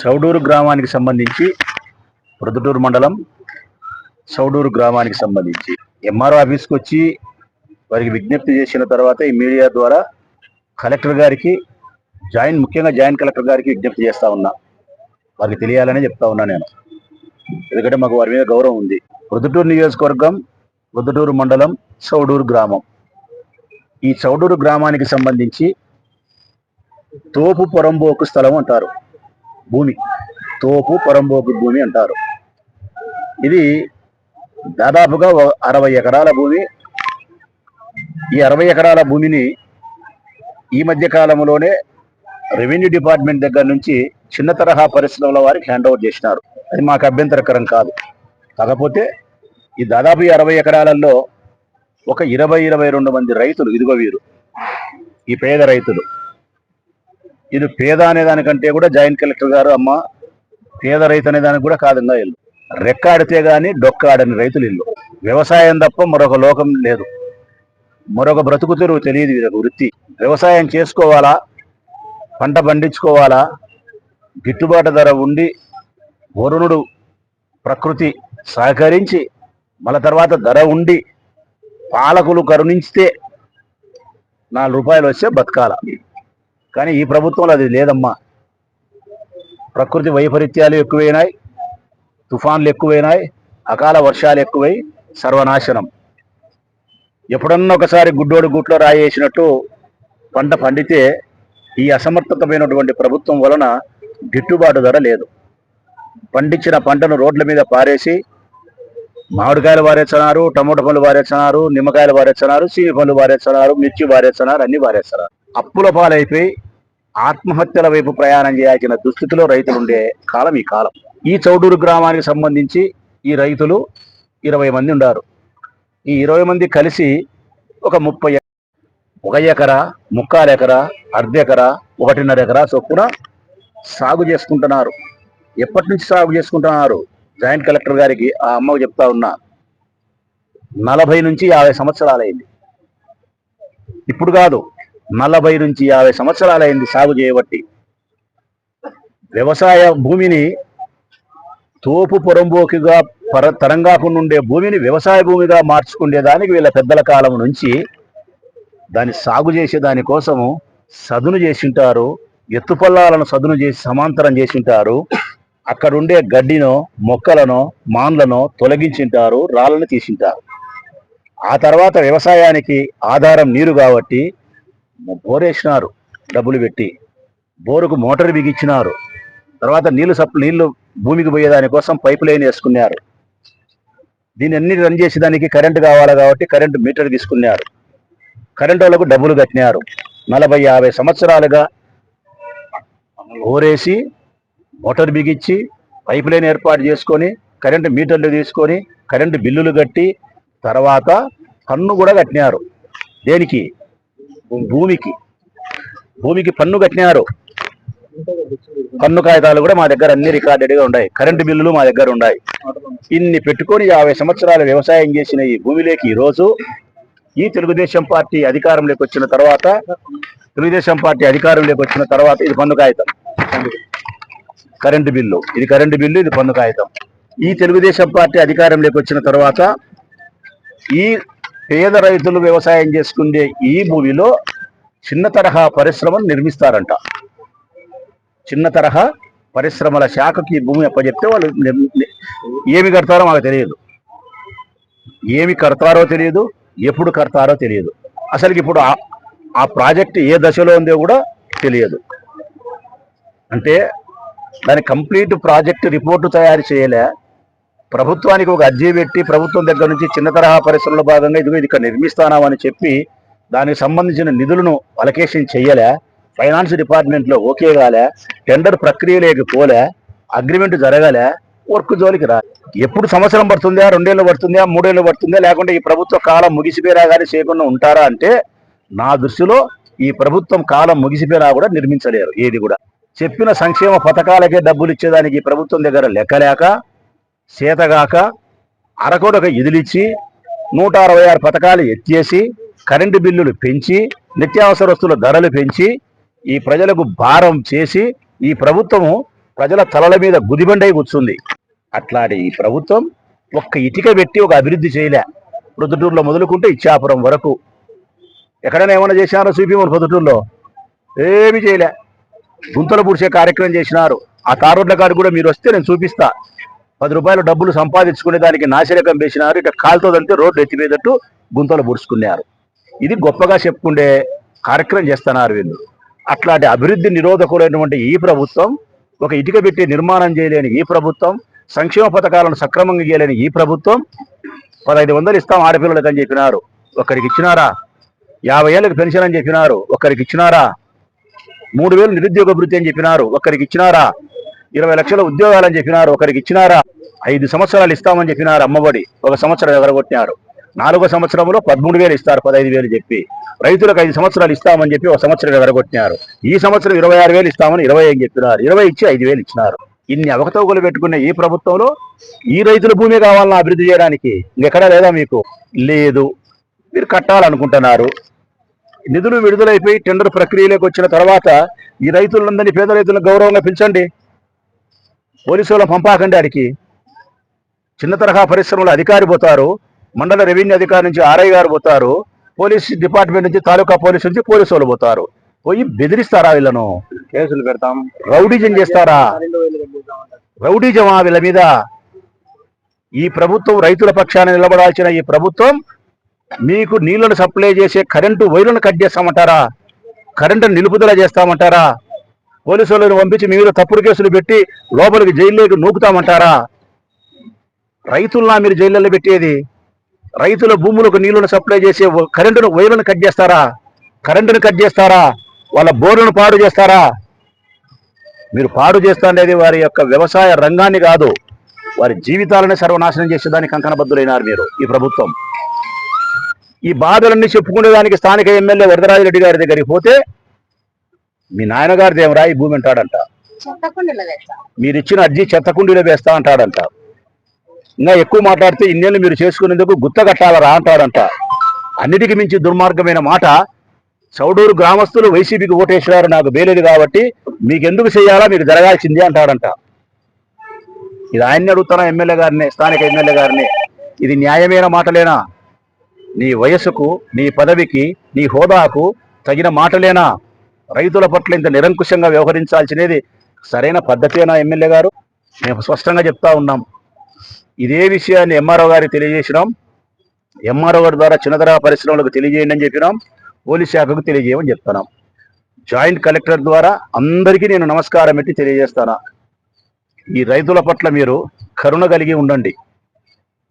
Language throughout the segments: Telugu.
చౌడూరు గ్రామానికి సంబంధించి ప్రొద్దుటూరు మండలం చౌడూరు గ్రామానికి సంబంధించి ఎంఆర్ఓ ఆఫీస్కి వచ్చి వారికి విజ్ఞప్తి చేసిన తర్వాత ఈ మీడియా ద్వారా కలెక్టర్ గారికి జాయింట్ ముఖ్యంగా జాయింట్ కలెక్టర్ గారికి విజ్ఞప్తి చేస్తా ఉన్నా. వారికి తెలియాలని చెప్తా ఉన్నా నేను. ఎందుకంటే మాకు వారి మీద గౌరవం ఉంది. ప్రొద్దుటూరు నియోజకవర్గం ప్రొద్దుటూరు మండలం చౌడూరు గ్రామం. ఈ చౌడూరు గ్రామానికి సంబంధించి తోపు పొరంబోకు స్థలం అంటారు. భూమి. తోపు పొరంబోకు భూమి అంటారు. ఇది దాదాపుగా అరవై ఎకరాల భూమి. ఈ అరవై ఎకరాల భూమిని ఈ మధ్య కాలంలోనే రెవెన్యూ డిపార్ట్మెంట్ దగ్గర నుంచి చిన్న తరహా పరిశ్రమల వారికి హ్యాండ్ ఓవర్ చేసినారు. అది మాకు అభ్యంతరకరం కాదు. కాకపోతే ఈ దాదాపు ఈ అరవై ఎకరాలలో ఒక ఇరవై ఇరవై రెండు మంది రైతులు ఇదిగో వీరు ఈ పేద రైతులు. ఇది పేద అనే దానికంటే కూడా జాయింట్ కలెక్టర్ గారు అమ్మ పేద రైతు అనే దానికి కూడా కాదంగా వెళ్ళు. రెక్కాడితే గాని డొక్కాడని రైతులు ఇల్లు. వ్యవసాయం తప్ప మరొక లోకం లేదు. మరొక బ్రతుకు తెరువు తెలియదు వీళ్ళకు వృత్తి. వ్యవసాయం చేసుకోవాలా? పంట పండించుకోవాలా? గిట్టుబాటు ధర ఉండి వరుణుడు ప్రకృతి సహకరించి మళ్ళా తర్వాత ధర ఉండి పాలకులు కరుణించితే నాలుగు రూపాయలు వస్తే బతకాల? కానీ ఈ ప్రభుత్వంలో అది లేదమ్మా. ప్రకృతి వైపరీత్యాలు ఎక్కువైనాయి. తుఫాన్లు ఎక్కువైనాయి అకాల వర్షాలు ఎక్కువై సర్వనాశనం. ఎప్పుడన్నా ఒకసారి గుడ్డోడు గుట్లో రాయేసినట్టు పంట పండితే ఈ అసమర్థతమైనటువంటి ప్రభుత్వం వలన గిట్టుబాటు ధర లేదు. పండించిన పంటను రోడ్ల మీద పారేసి మామిడికాయలు వారేస్తున్నారు టమోటా పనులు వారేస్తున్నారు నిమ్మకాయలు వారేస్తున్నారు సీని పనులు వారేస్తున్నారు మిర్చి వారేస్తున్నారు అన్ని వారేస్తున్నారు. అప్పుల పాలైపోయి ఆత్మహత్యల వైపు ప్రయాణం చేయాల్సిన దుస్థితిలో రైతులు ఉండే కాలం ఈ కాలం. ఈ చౌడూరు గ్రామానికి సంబంధించి ఈ రైతులు ఇరవై మంది ఉన్నారు ఈ ఇరవై మంది కలిసి ఒక ముప్పై ఒక ఎకరా ముక్కాలు ఎకరా అర్ధ ఎకరా ఒకటిన్నర ఎకరా చొప్పున సాగు చేసుకుంటున్నారు. ఎప్పటి నుంచి సాగు చేసుకుంటున్నారు? జాయింట్ కలెక్టర్ గారికి ఆ అమ్మకు చెప్తా ఉన్నా. నలభై నుంచి యాభై సంవత్సరాలైంది. ఇప్పుడు కాదు నలభై నుంచి యాభై సంవత్సరాలైంది సాగు చేయబట్టి. వ్యవసాయ భూమిని తోపు పొరంబోకిగా పర తరంగాకుండా ఉండే భూమిని వ్యవసాయ భూమిగా మార్చుకునే దానికి వీళ్ళ పెద్దల కాలం నుంచి దాన్ని సాగు చేసే దానికోసము సదును చేసింటారు ఎత్తుపల్లాలను సదును చేసి సమాంతరం చేసింటారు అక్కడుండే గడ్డినో మొక్కలను మాన్లను తొలగించింటారు రాళ్ళను తీసింటారు. ఆ తర్వాత వ్యవసాయానికి ఆధారం నీరు కాబట్టి బోరేసినారు డబ్బులు పెట్టి. బోరుకు మోటార్ బిగించినారు. తర్వాత నీళ్ళు సప్ నీళ్ళు భూమికి పోయేదాని కోసం పైప్ లైన్ వేసుకున్నారు. దీన్ని అన్ని రన్ చేసేదానికి కరెంటు కావాలి కాబట్టి కరెంటు మీటర్ తీసుకున్నారు. కరెంటు వాళ్ళకు డబ్బులు కట్టినారు. నలభై యాభై సంవత్సరాలుగా ఓరేసి మోటార్ బిగించి పైప్ లైన్ ఏర్పాటు చేసుకొని కరెంటు మీటర్లు తీసుకొని కరెంటు బిల్లులు కట్టి తర్వాత పన్ను కూడా కట్టినారు. దేనికి? భూమికి. భూమికి పన్ను కట్టినారు. పన్ను కాగితాలు కూడా మా దగ్గర అన్ని రికార్డెడ్గా ఉన్నాయి. కరెంటు బిల్లులు మా దగ్గర ఉన్నాయి. ఇన్ని పెట్టుకొని యాభై సంవత్సరాలు వ్యవసాయం చేసిన ఈ భూమిలోకి ఈరోజు రోజు ఈ తెలుగుదేశం పార్టీ అధికారంలోకి వచ్చిన తర్వాత తెలుగుదేశం పార్టీ అధికారంలోకి వచ్చిన తర్వాత ఇది పన్ను కాగితం. Current bill. ఇది కరెంటు బిల్లు ఇది పన్ను కాగితం. ఈ తెలుగుదేశం పార్టీ అధికారంలోకి వచ్చిన తర్వాత ఈ పేద రైతులు వ్యవసాయం చేసుకునే ఈ భూమిలో చిన్న తరహా పరిశ్రమను నిర్మిస్తారంట. చిన్న తరహా పరిశ్రమల శాఖకి భూమి అప్పచెప్తే వాళ్ళు ఏమి కడతారో మాకు తెలియదు. ఏమి కడతారో తెలియదు ఎప్పుడు కడతారో తెలియదు. అసలు ఇప్పుడు ఆ- ఆ ప్రాజెక్ట్ ఏ దశలో ఉందో కూడా తెలియదు. అంటే దాని కంప్లీట్ ప్రాజెక్ట్ రిపోర్టు తయారు చేయలే. ప్రభుత్వానికి ఒక అర్జీ పెట్టి ప్రభుత్వం దగ్గర నుంచి చిన్న తరహా పరిశ్రమలో భాగంగా ఇదిగో ఇది ఇక్కడ నిర్మిస్తానామని చెప్పి దానికి సంబంధించిన నిధులను అలకేషన్ చేయలే. ఫైనాన్స్ డిపార్ట్మెంట్లో ఓకే కాలే టెండర్ ప్రక్రియలోకి పోలే అగ్రిమెంట్ జరగాలే వర్క్ జోలికి రా ఎప్పుడు సంవత్సరం పడుతుందా రెండేళ్ళు పడుతుందా మూడేళ్ళు పడుతుందా లేకుంటే ఈ ప్రభుత్వ కాలం ముగిసిపోయినా కానీ చేయకుండా ఉంటారా అంటే నా దృష్టిలో ఈ ప్రభుత్వం కాలం ముగిసిపోయినా కూడా నిర్మించలేరు ఏది కూడా. చెప్పిన సంక్షేమ పథకాలకే డబ్బులు ఇచ్చేదానికి ఈ ప్రభుత్వం దగ్గర లెక్కలేక చేతగాక అరకొడక ఎదిలిచ్చి నూట అరవై ఆరు పథకాలు ఎత్తేసి కరెంటు బిల్లులు పెంచి నిత్యావసర వస్తువుల ధరలు పెంచి ఈ ప్రజలకు భారం చేసి ఈ ప్రభుత్వము ప్రజల తలల మీద గుదిబండై కూర్చుంది. అట్లాంటి ఈ ప్రభుత్వం ఒక్క ఇటుక పెట్టి ఒక అభివృద్ధి చేయలే. ప్రొద్దుటూరులో మొదలుకుంటే ఇచ్చాపురం వరకు. ఎక్కడైనా ఏమైనా చేసినారో చూపిమని పొద్దుటూరులో? ఏమి చేయలే. గుంతలు పూడ్చే కార్యక్రమం చేసినారు. ఆ తార్ రోడ్ల కాడికి కూడా మీరు వస్తే నేను చూపిస్తా. పది రూపాయలు డబ్బులు సంపాదించుకునే దానికి నాశరకం వేసినారు. ఇట్లా కాలుతో దంటే రోడ్డు ఎత్తిపోయేటట్టు గుంతలు పూడ్చుకున్నారు. ఇది గొప్పగా చెప్పుకుండే కార్యక్రమం చేస్తున్నారు వీళ్ళు. అట్లాంటి అభివృద్ధి నిరోధకులైనటువంటి ఈ ప్రభుత్వం ఒక ఇటుక పెట్టి నిర్మాణం చేయలేని ఈ ప్రభుత్వం సంక్షేమ పథకాలను సక్రమంగా చేయలేని ఈ ప్రభుత్వం పదహైదు వందలు ఇస్తాం ఆడపిల్లలకు అని చెప్పినారు. ఒకరికి ఇచ్చినారా? యాభై ఏళ్ళకి పెన్షన్ అని చెప్పినారు. ఒకరికి ఇచ్చినారా? మూడు వేలు నిరుద్యోగ వృత్తి అని చెప్పినారు. ఒకరికి ఇచ్చినారా? ఇరవై లక్షల ఉద్యోగాలని చెప్పినారు. ఒకరికి ఇచ్చినారా? ఐదు సంవత్సరాలు ఇస్తామని చెప్పినారు అమ్మఒడి. ఒక సంవత్సరం ఎగరగొట్టినారు నాలుగో సంవత్సరంలో పదమూడు వేలు ఇస్తారు పదహైదు వేలు చెప్పి. రైతులకు ఐదు సంవత్సరాలు ఇస్తామని చెప్పి ఒక సంవత్సరం ఎగరగొట్టినారు ఈ సంవత్సరం ఇరవై ఆరు వేలు ఇస్తామని ఇరవై అని చెప్పినారు. ఇరవై ఇచ్చి ఐదు వేలు ఇచ్చినారు. ఇన్ని అవకతవకలు పెట్టుకున్న ఈ ప్రభుత్వంలో ఈ రైతుల భూమి కావాలన్నా అభివృద్ధి చేయడానికి ఎక్కడా లేదా మీకు? లేదు. మీరు కట్టాలనుకుంటున్నారు. నిధులు విడుదలైపోయి టెండర్ ప్రక్రియలోకి వచ్చిన తర్వాత ఈ రైతులందరినీ పేద రైతులను గౌరవంగా పిలిచండి. పోలీసు వాళ్ళని పంపాకండి ఆడికి. చిన్న తరహా పరిశ్రమలు అధికారి పోతారు. మండల రెవెన్యూ అధికారి నుంచి ఆర్ఐ గారు పోతారు. పోలీస్ డిపార్ట్మెంట్ నుంచి తాలూకా పోలీసు నుంచి పోలీసు వాళ్ళు పోతారు. పోయి బెదిరిస్తారా వీళ్ళను? కేసులు పెడతాం. రౌడీజం చేస్తారా? రౌడీజమా వీళ్ళ మీద? ఈ ప్రభుత్వం రైతుల పక్షాన నిలబడాల్సిన ఈ ప్రభుత్వం మీకు నీళ్ళను సప్లై చేసే కరెంటు వైర్లను కట్ చేస్తామంటారా? కరెంటును నిలుపుదల చేస్తామంటారా? పోలీసు వాళ్ళని పంపించి మీ మీద తప్పుడు కేసులు పెట్టి లోపలికి జైల్లోకి నూకుతామంటారా? రైతుల్లా మీరు జైళ్ళలో పెట్టేది? రైతుల భూములకు నీళ్ళను సప్లై చేసే కరెంటును వైర్లను కట్ చేస్తారా? కరెంటును కట్ చేస్తారా? వాళ్ళ బోర్లను పాడు చేస్తారా? మీరు పాడు చేస్తాండేది వారి యొక్క వ్యవసాయ రంగాన్ని కాదు వారి జీవితాలనే సర్వనాశనం చేసేదానికి కంకణబద్ధులైనారు మీరు ఈ ప్రభుత్వం. ఈ బాధలన్నీ చెప్పుకునేదానికి స్థానిక ఎమ్మెల్యే వరదరాజిరెడ్డి గారి దగ్గరికి పోతే మీ నాయనగారిది ఏమరా ఈ భూమి అంటాడంట. మీరు ఇచ్చిన అర్జీ చెత్తకుండీలో వేస్తా అంటాడంట. ఇంకా ఎక్కువ మాట్లాడితే ఇన్నేళ్ళు మీరు చేసుకునేందుకు గుత్తగట్టాలరా అంటాడంట అన్నిటికీ మించి దుర్మార్గమైన మాట. చౌడూరు గ్రామస్తులు వైసీపీకి ఓటేసినారు నాకు బేలేదు కాబట్టి మీకు ఎందుకు చేయాలా మీరు జరగాల్సిందే అంటాడంట ఇది ఆయన్ని అడుగుతున్నా ఎమ్మెల్యే గారిని స్థానిక ఎమ్మెల్యే గారిని. ఇది న్యాయమైన మాటలేనా? నీ వయసుకు నీ పదవికి నీ హోదాకు తగిన మాటలేనా? రైతుల పట్ల ఇంత నిరంకుశంగా వ్యవహరించాల్సినది సరైన పద్ధతేనా ఎమ్మెల్యే గారు? మేము స్పష్టంగా చెప్తా ఉన్నాం. ఇదే విషయాన్ని ఎంఆర్ఓ గారికి తెలియజేసినాం. ఎంఆర్ఓ గారి ద్వారా చిన్నతరహా పరిశ్రమలకు తెలియజేయండి అని చెప్పినాం. పోలీస్ శాఖకు తెలియజేయమని చెప్తున్నాం. జాయింట్ కలెక్టర్ ద్వారా అందరికీ నేను నమస్కారం పెట్టి తెలియజేస్తాను? ఈ రైతుల పట్ల మీరు కరుణ కలిగి ఉండండి.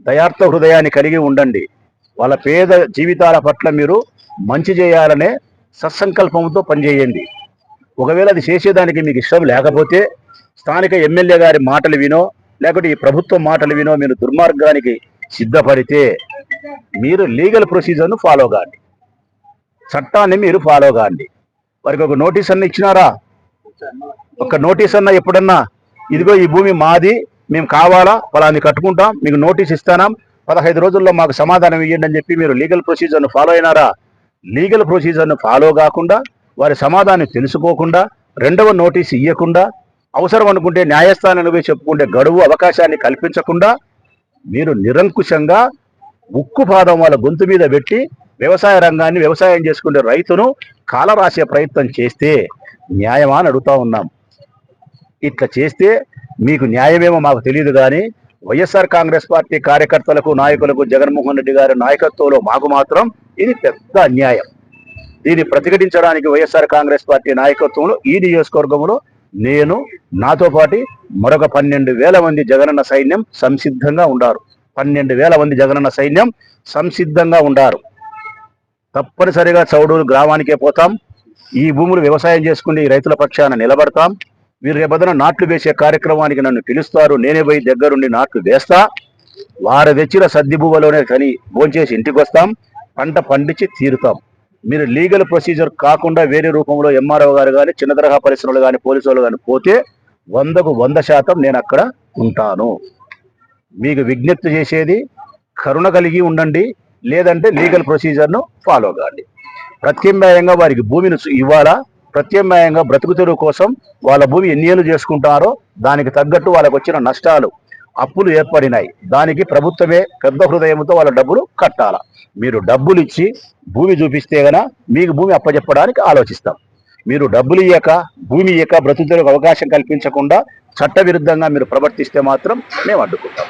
దయార్థ హృదయాన్ని కలిగి ఉండండి. వాళ్ళ పేద జీవితాల పట్ల మీరు మంచి చేయాలనే సత్సంకల్పంతో పనిచేయండి. ఒకవేళ అది చేసేదానికి మీకు ఇష్టం లేకపోతే స్థానిక ఎమ్మెల్యే గారి మాటలు వినో లేకపోతే ఈ ప్రభుత్వం మాటలు వినో మీరు దుర్మార్గానికి సిద్ధపడితే మీరు లీగల్ ప్రొసీజర్ను ఫాలో కాండి. చట్టాన్ని మీరు ఫాలో కాండి. వారికి ఒక నోటీస్ అన్న ఇచ్చినారా? ఒక నోటీస్ అన్న ఎప్పుడన్నా? ఇదిగో ఈ భూమి మాది మేము కావాలా? ఫలాన్ని కట్టుకుంటాం మీకు నోటీస్ ఇస్తానాం పదహైదు రోజుల్లో మాకు సమాధానం ఇవ్వండి అని చెప్పి మీరు లీగల్ ప్రొసీజర్ను ఫాలో అయినారా? లీగల్ ప్రొసీజర్ను ఫాలో కాకుండా వారి సమాధానం తెలుసుకోకుండా రెండవ నోటీస్ ఇవ్వకుండా అవసరం అనుకుంటే న్యాయస్థానాన్ని చెప్పుకుంటే గడువు అవకాశాన్ని కల్పించకుండా మీరు నిరంకుశంగా ఉక్కు పాదం వాళ్ళ గొంతు మీద పెట్టి వ్యవసాయ రంగాన్ని వ్యవసాయం చేసుకునే రైతును కాలరాసే ప్రయత్నం చేస్తే న్యాయమా అని అడుగుతా ఉన్నాం. ఇట్లా చేస్తే మీకు న్యాయమేమో మాకు తెలియదు కానీ వైఎస్ఆర్ కాంగ్రెస్ పార్టీ కార్యకర్తలకు నాయకులకు జగన్మోహన్ రెడ్డి గారి నాయకత్వంలో మాకు మాత్రం ఇది పెద్ద అన్యాయం. దీన్ని ప్రతిఘటించడానికి వైఎస్ఆర్ కాంగ్రెస్ పార్టీ నాయకత్వంలో ఈ నియోజకవర్గంలో నేను నాతో పాటు మరొక పన్నెండు వేల మంది జగనన్న సైన్యం సంసిద్ధంగా ఉండారు. పన్నెండు వేల మంది జగనన్న సైన్యం సంసిద్ధంగా ఉండారు. తప్పనిసరిగా చౌడూరు గ్రామానికే పోతాం. ఈ భూములు వ్యవసాయం చేసుకుని రైతుల పక్షాన నిలబడతాం. మీరు రేపదన నాట్లు వేసే కార్యక్రమానికి నన్ను పిలుస్తారు. నేనే పోయి దగ్గరుండి నాట్లు వేస్తా. వారు తెచ్చిన సద్ది భూవలోనే కని భోంచేసి ఇంటికి వస్తాం పంట పండించి తీరుతాం. మీరు లీగల్ ప్రొసీజర్ కాకుండా వేరే రూపంలో ఎంఆర్ఓ గారు కానీ చిన్న తరహా పరిశ్రమలు కానీ పోలీసు వాళ్ళు కానీ పోతే వందకు వంద శాతం నేను అక్కడ ఉంటాను. మీకు విజ్ఞప్తి చేసేది కరుణ కలిగి ఉండండి లేదంటే లీగల్ ప్రొసీజర్ను ఫాలో కాండి. ప్రత్యామ్నాయంగా వారికి భూమిని ఇవ్వాలా? ప్రత్యామ్నాయంగా బ్రతుకు తెరువు కోసం వాళ్ళ భూమి ఎన్ని ఏళ్ళు చేసుకుంటారో దానికి తగ్గట్టు వాళ్ళకు వచ్చిన నష్టాలు అప్పులు ఏర్పడినాయి. దానికి ప్రభుత్వమే పెద్ద హృదయంతో వాళ్ళ డబ్బులు కట్టాల? మీరు డబ్బులు ఇచ్చి భూమి చూపిస్తే గన మీకు భూమి అప్పచెప్పడానికి ఆలోచిస్తాం. మీరు డబ్బులు ఇయ్యక భూమి ఇయ్యక బ్రతుకులకు అవకాశం కల్పించకుండా చట్టవిరుద్ధంగా మీరు ప్రవర్తిస్తే మాత్రం మేము అడ్డుకుంటాం.